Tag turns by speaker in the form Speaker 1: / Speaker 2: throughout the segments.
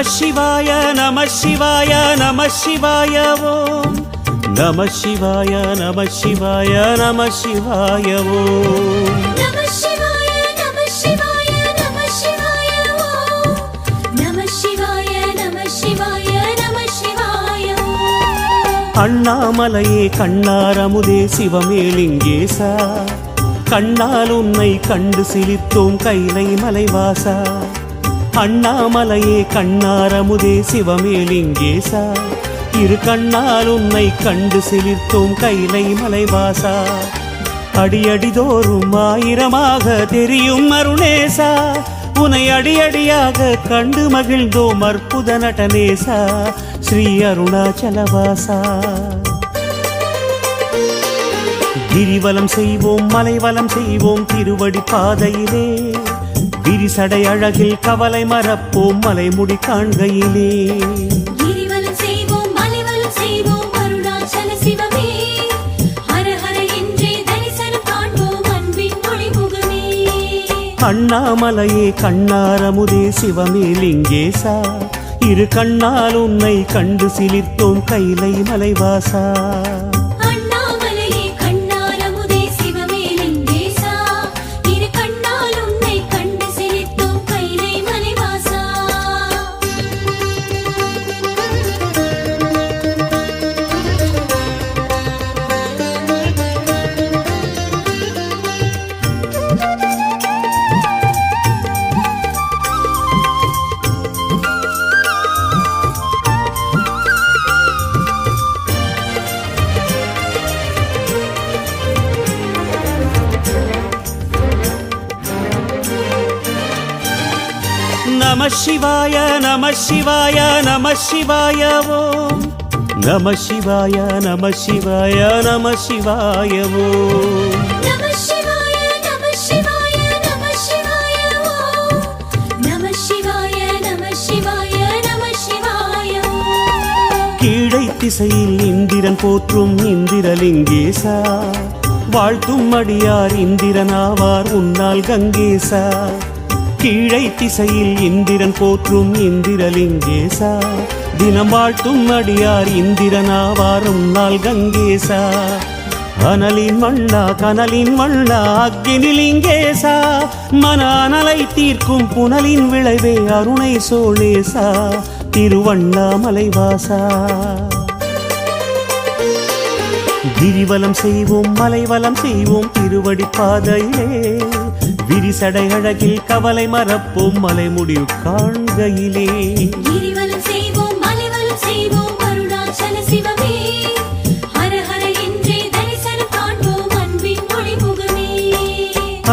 Speaker 1: நம சிவாய நம சிவாய நம சிவாய ஓம். நம சிவாய நம சிவாய நம சிவாய ஓம். அண்ணாமலையே கண்ணாரமுதே சிவமேலிங்கேசா கண்ணால் உன்னை கண்டு சிலித்தோம் கைலை மலைவாசா. அண்ணாமலையே கண்ணாரமுதே சிவமேலிங்கேசா இரு கண்ணால் உன்னை கண்டு சிலிர்த்தோம் கைலை மலைவாசா. அடியடிதோறும் ஆயிரமாக தெரியும் அருணேசா. உனை அடியடியாக கண்டு மகிழ்ந்தோம் அற்புத நடனேசா. ஸ்ரீ அருணாச்சலவாசா. கிரிவலம் செய்வோம் மலைவலம் செய்வோம் திருவடி பாதையிலே. விரிசடை அழகில் கவலை மறப்போம் மலைமுடி காண்கையிலே. அண்ணாமலையே கண்ணாரமுதே சிவமேலிங்கேசா இரு கண்ணால் உன்னை கண்டு சிலிர்த்தோம் கைலை மலைவாசா. நம சிவாய நம சிவாய நம சிவாய ஓம். நம சிவாய நம சிவாய நம சிவாய ஓம். கீழை திசையில் இந்திரன் போற்றும் இந்திரலிங்கேசா. வாழ்த்தும் அடியார் இந்திரனாவார் உன்னால் கங்கேசா. கீழை திசையில் இந்திரன் போற்றும் இந்திரலிங்கேசா தினம் வாழ்த்தும் அடியார் இந்திரனாவாரும் நாள் கங்கேசா. அனலின் வண்ணா கனலின் வண்ணா அக்கினிலிங்கேசா மன அனலை தீர்க்கும் புனலின் விளைவே அருணை சோழேசா. திருவண்ணாமலைவாசா கிரிவலம் செய்வோம் மலைவலம் செய்வோம் திருவடி பாதையிலே. விரிசடை அழகில் கவலை மறப்போம் மலைமுடிவு காண்கையிலே.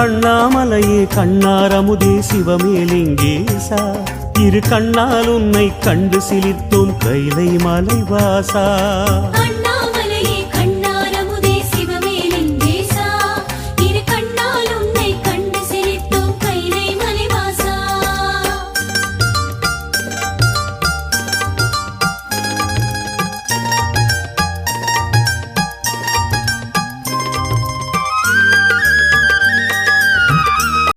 Speaker 1: அண்ணாமலையே கண்ணாரமுதே சிவமேலிங்கேசா இரு கண்ணால் உன்னை கண்டு சிலிர்த்தோம் கைலை மலைவாசா.